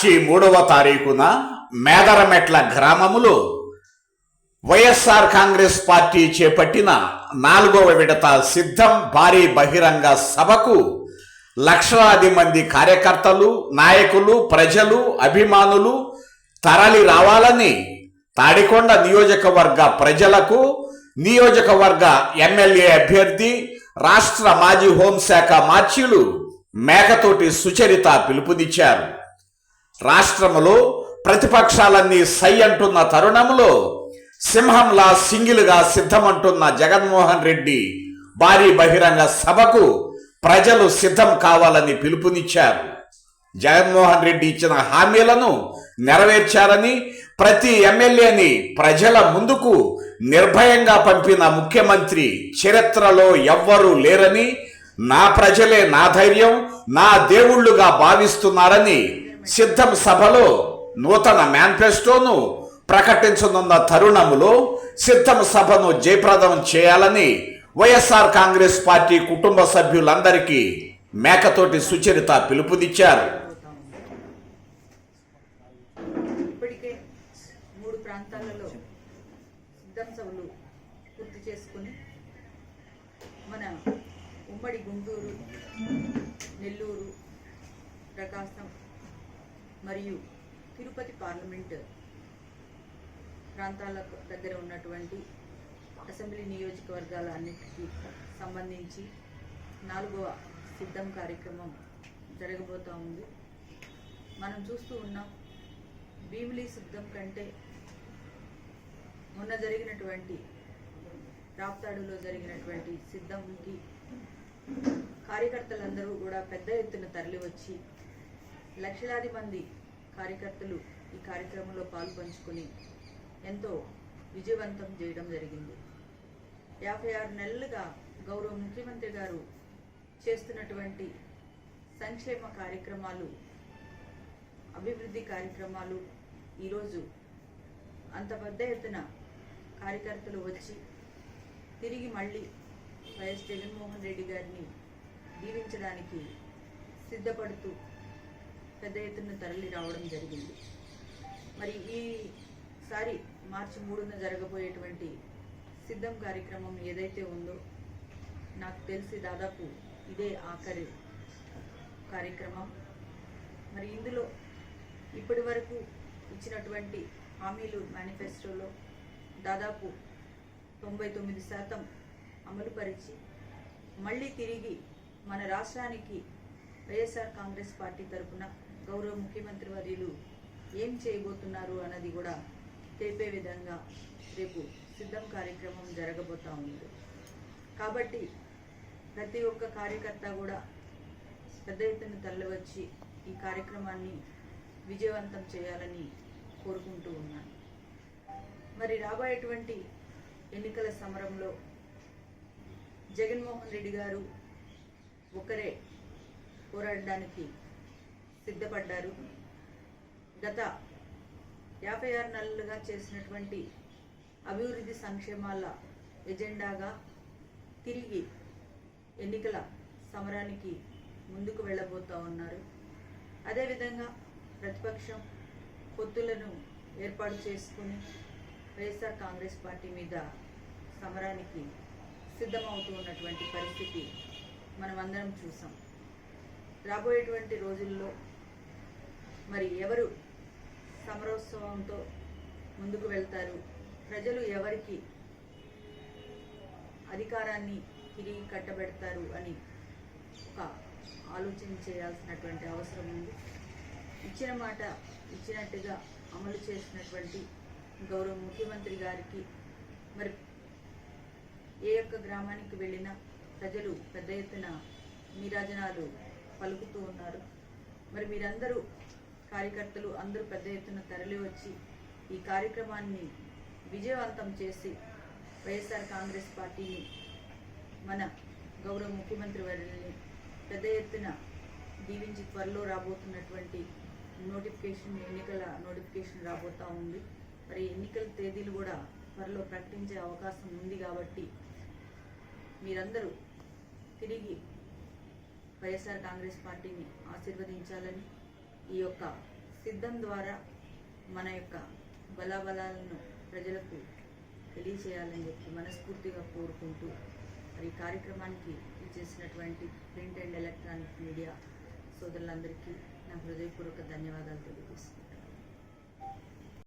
మార్చి మూడవ తారీఖున మేదరమెట్ల గ్రామములో వైఎస్ఆర్ కాంగ్రెస్ పార్టీ చేపట్టిన నాలుగవ విడత సిద్ధం భారీ బహిరంగ సభకు లక్షలాది మంది కార్యకర్తలు నాయకులు ప్రజలు అభిమానులు తరలి రావాలని తాడికొండ నియోజకవర్గ ప్రజలకు నియోజకవర్గ ఎమ్మెల్యే అభ్యర్థి రాష్ట్ర మాజీ హోంశాఖ మార్చిలు మేకతోటి సుచరిత పిలుపునిచ్చారు. రాష్ట్రములో ప్రతిపక్షాలన్నీ సై అంటున్న తరుణంలో సింహంలా సింగిల్గా సిద్ధమంటున్న జగన్మోహన్ రెడ్డి భారీ బహిరంగ సభకు ప్రజలు సిద్ధం కావాలని పిలుపునిచ్చారు. జగన్మోహన్ రెడ్డి ఇచ్చిన హామీలను నెరవేర్చారని ప్రతి ఎమ్మెల్యేని ప్రజల ముందుకు నిర్భయంగా పంపిన ముఖ్యమంత్రి చరిత్రలో ఎవ్వరూ లేరని నా ప్రజలే నా ధైర్యం నా దేవుళ్ళుగా భావిస్తున్నారని సిద్ధం సభలో నూతన మేనిఫెస్టోను ప్రకటించనున్న తరుణములో సిద్ధం సభను జయప్రదం చేయాలని వైఎస్ఆర్ కాంగ్రెస్ పార్టీ కుటుంబ సభ్యులందరికీ మేకతోటి సుచరిత పిలుపునిచ్చారు. ఇప్పటికే మూడు ప్రాంతాలలో సిద్ధం సభలు పూర్తి చేసుకుని మన ఉమ్మడి గుంటూరు నెల్లూరు ప్రకాశం మరియు తిరుపతి పార్లమెంట్ ప్రాంతాల దగ్గర ఉన్నటువంటి అసెంబ్లీ నియోజకవర్గాల అన్నిటికీ సంబంధించి నాలుగవ సిద్ధం కార్యక్రమం జరగబోతూ ఉంది. మనం చూస్తూ ఉన్నాం భీమిలి సిద్ధం కంటే మొన్న జరిగినటువంటి రాప్తాడులో జరిగినటువంటి సిద్ధంకి కార్యకర్తలందరూ కూడా పెద్ద ఎత్తున తరలి వచ్చి లక్షలాది మంది కార్యకర్తలు ఈ కార్యక్రమంలో పాల్పంచుకుని ఎంతో విజయవంతం చేయడం జరిగింది. యాభై ఆరు నెలలుగా గౌరవ ముఖ్యమంత్రి గారు చేస్తున్నటువంటి సంక్షేమ కార్యక్రమాలు అభివృద్ధి కార్యక్రమాలు ఈరోజు అంత పెద్ద ఎత్తున కార్యకర్తలు వచ్చి తిరిగి మళ్ళీ వైఎస్ జగన్మోహన్ రెడ్డి గారిని దీవించడానికి సిద్ధపడుతూ పెద్ద ఎత్తున తరలి రావడం జరిగింది. మరి ఈసారి మార్చి మూడున జరగబోయేటువంటి సిద్ధం కార్యక్రమం ఏదైతే ఉందో నాకు తెలిసి దాదాపు ఇదే ఆఖరి కార్యక్రమం. మరి ఇందులో ఇప్పటి వరకు ఇచ్చినటువంటి హామీలు మేనిఫెస్టోలో దాదాపు తొంభై తొమ్మిది శాతం అమలుపరిచి మళ్ళీ తిరిగి మన రాష్ట్రానికి వైఎస్ఆర్ కాంగ్రెస్ పార్టీ తరఫున గౌరవ ముఖ్యమంత్రి వర్యులు ఏం చేయబోతున్నారు అన్నది కూడా తెలిపే విధంగా రేపు సిద్ధం కార్యక్రమం జరగబోతా ఉంది. కాబట్టి ప్రతి ఒక్క కార్యకర్త కూడా పెద్ద ఎత్తున తరలివచ్చి ఈ కార్యక్రమాన్ని విజయవంతం చేయాలని కోరుకుంటూ ఉన్నాను. మరి రాబోయేటువంటి ఎన్నికల సమరంలో జగన్మోహన్ రెడ్డి గారు ఒకరే పోరాడడానికి సిద్ధపడ్డారు. గత యాభై ఆరు నెలలుగా చేసినటువంటి అభివృద్ధి సంక్షేమాల ఎజెండాగా తిరిగి ఎన్నికల సమరానికి ముందుకు వెళ్ళబోతూ ఉన్నారు. అదేవిధంగా ప్రతిపక్షం పొత్తులను ఏర్పాటు చేసుకుని వైఎస్ఆర్ కాంగ్రెస్ పార్టీ మీద సమరానికి సిద్ధమవుతూ ఉన్నటువంటి పరిస్థితి మనం అందరం చూసాం. రాబోయేటువంటి రోజుల్లో మరి ఎవరు సమరోత్సవంతో ముందుకు వెళ్తారు? ప్రజలు ఎవరికి అధికారాన్ని తిరిగి కట్టబెడతారు అని ఒక ఆలోచన చేయాల్సినటువంటి అవసరం ఉంది. ఇచ్చిన మాట ఇచ్చినట్టుగా అమలు చేసినటువంటి గౌరవ ముఖ్యమంత్రి గారికి మరి ఏ యొక్క గ్రామానికి వెళ్ళినా ప్రజలు పెద్ద ఎత్తున నీరాజనాలు పలుకుతూ ఉన్నారు. మరి మీరందరూ కార్యకర్తలు అందరూ పెద్ద ఎత్తున తరలి వచ్చి ఈ కార్యక్రమాన్ని విజయవంతం చేసి వైఎస్ఆర్ కాంగ్రెస్ పార్టీని మన గౌరవ ముఖ్యమంత్రి వారిని పెద్ద ఎత్తున దీవించి త్వరలో రాబోతున్నటువంటి నోటిఫికేషన్ ఎన్నికల నోటిఫికేషన్ రాబోతా ఉంది. మరి ఎన్నికల తేదీలు కూడా త్వరలో ప్రకటించే అవకాశం ఉంది కాబట్టి మీరందరూ తిరిగి వైఎస్ఆర్ కాంగ్రెస్ పార్టీని ఆశీర్వదించాలని ఈ యొక్క సిద్ధం ద్వారా మన యొక్క బలాబలాలను ప్రజలకు తెలియచేయాలని చెప్పి మనస్ఫూర్తిగా కోరుకుంటూ మరి ఈ కార్యక్రమానికి చేసినటువంటి ప్రింట్ అండ్ ఎలక్ట్రానిక్ మీడియా సోదరులందరికీ నా హృదయపూర్వక ధన్యవాదాలు తెలియజేస్తున్నాను.